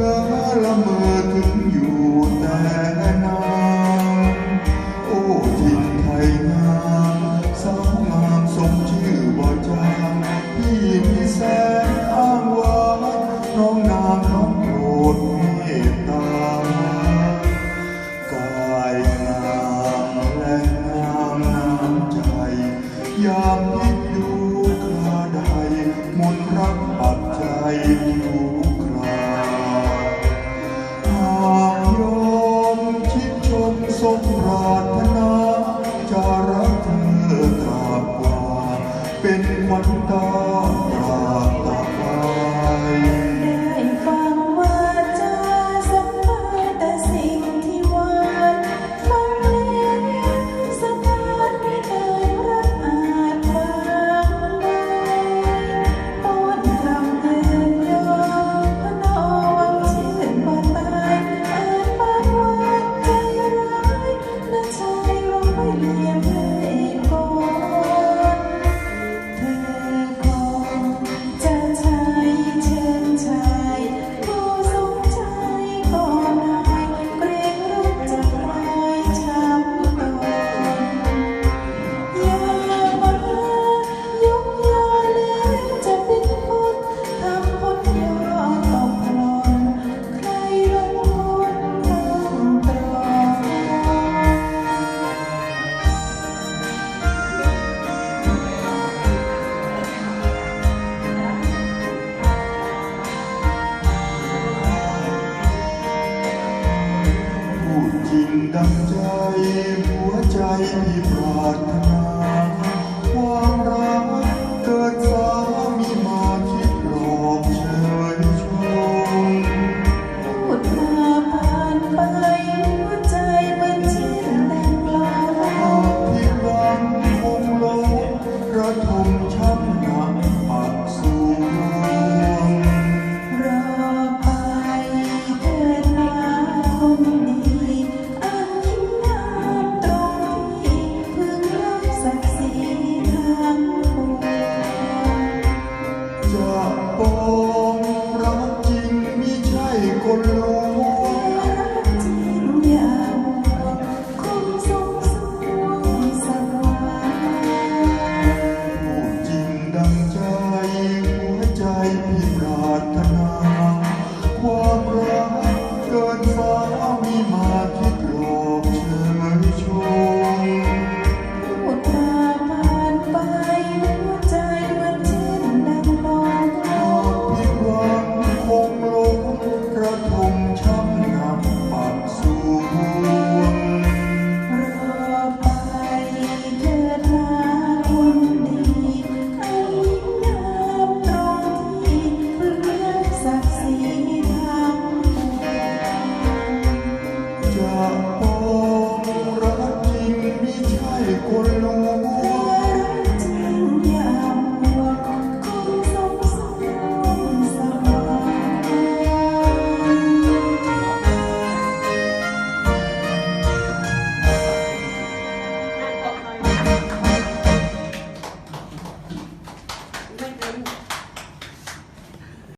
รักละเมอถึงอยู่แต่นานโอทินไทยงามสาวงามสมชื่อว่าจางพี่มีแสนอาว้าน้องนามน้องโปดเมตตากายงามและงามน้ำใจยามพิดูกระไดมนรักปัจจ วันก่อ จริงดังใจหัวใจที่ปรารถนา จะปองรักจริงไม่ใช่คนลวงพูดจริงดังใจหัวใจพี่